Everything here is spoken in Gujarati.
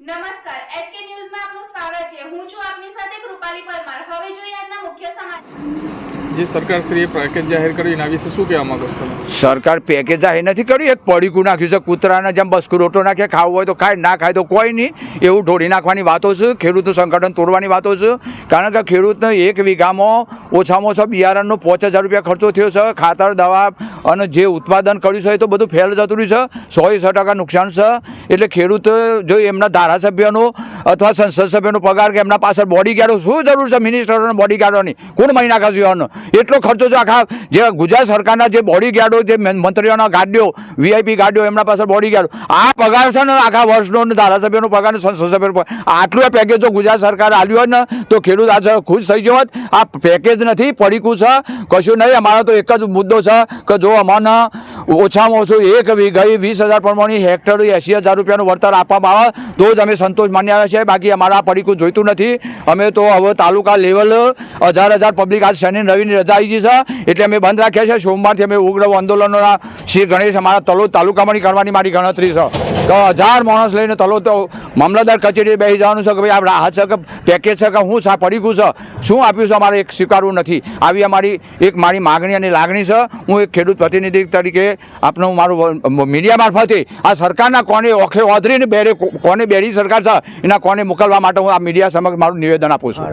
નમસ્કાર. એચકે ન્યૂઝમાં આપનું સ્વાગત છે. હું છું આપની સાથે કૃપાલી પરમાર. હવે જોઈએ આજના મુખ્ય જે સરકારશ્રીએ પેકેજ જાહેર કર્યું, એના વિશે શું કહેવા માંગો છો સરકાર પેકેજ જાહેર નથી કર્યું એક પડીકું નાખ્યું છે, કૂતરાને જેમ બસકુ રોટો નાખે, ખાવું હોય તો ખાય, ના ખાય તો કોઈ નહીં. એવું ઢોળી નાખવાની વાતો છે, ખેડૂતનું સંગઠન તોડવાની વાતો છે. કારણ કે ખેડૂતને એક વીઘામાં ઓછામાં ઓછા બિયારણનો પાંચ હજાર રૂપિયા ખર્ચો થયો છે, ખાતર, દવા અને જે ઉત્પાદન કર્યું છે, એ તો બધું ફેલ જતું છે. સો સો ટકા નુકસાન છે. એટલે ખેડૂત જો એમના ધારાસભ્યનો અથવા સંસદ સભ્યનો પગાર કે એમના પાછળ બોડી ગાર્ડો શું જરૂર છે? મિનિસ્ટરોને બોડી ગાર્ડોની કોણ મહિના ખાશું એટલો ખર્ચો છે આખા જે ગુજરાત સરકારના જે બોડી ગાર્ડો, જે મંત્રીઓના ગાડીઓ વીઆઈપી ગાડીઓ, એમના પાસે બોડી ગાર્ડો. આ પગાર છે ને આખા વર્ષનો ધારાસભ્યનો પગાર ને આટલું પેકેજ જો ગુજરાત સરકાર આલ્યું હોત ને, તો ખેડૂત આજે ખુશ થઈ ગયો આ પેકેજ નથી, પડીકું છે. કશું નહીં, અમારો તો એક જ મુદ્દો છે કે જો અમને ઓછામાં ઓછું એક વીઘાએ વીસ હજાર પ્રમાણે હેક્ટર એંસી હજાર રૂપિયાનું વળતર આપવામાં આવે, તો જ અમે સંતોષ માન્યા છીએ. બાકી અમારા પડીકું જોઈતું નથી. અમે તો હવે તાલુકા લેવલ હજાર હજાર પબ્લિક આજ શનિ ને રવિની રજા છે. એટલે અમે બંધ રાખ્યા છે. સોમવારથી અમે ઉગ્ર આંદોલનોના શ્રી ગણેશ અમારા તલોદ તાલુકામાં કરવાની મારી ગણતરી છે. તો હજાર માણસ લઈને તલોદ મામલતદાર કચેરીએ બેસી જવાનું છે કે ભાઈ આ રાહત છે કે પેકેજ છે કે હું પડી ગયું છે? શું આપ્યું છે? અમારે એક સ્વીકારવું નથી. આવી અમારી એક મારી માગણી અને લાગણી છે. હું એક ખેડૂત પ્રતિનિધિ તરીકે આપનું મારું મીડિયા મારફતે આ સરકારના કોને ઓખે ઓધરીને બેરે કોને બેરી સરકાર છે, એના કોને મોકલવા માટે હું આ મીડિયા સમક્ષ મારું નિવેદન આપું છું?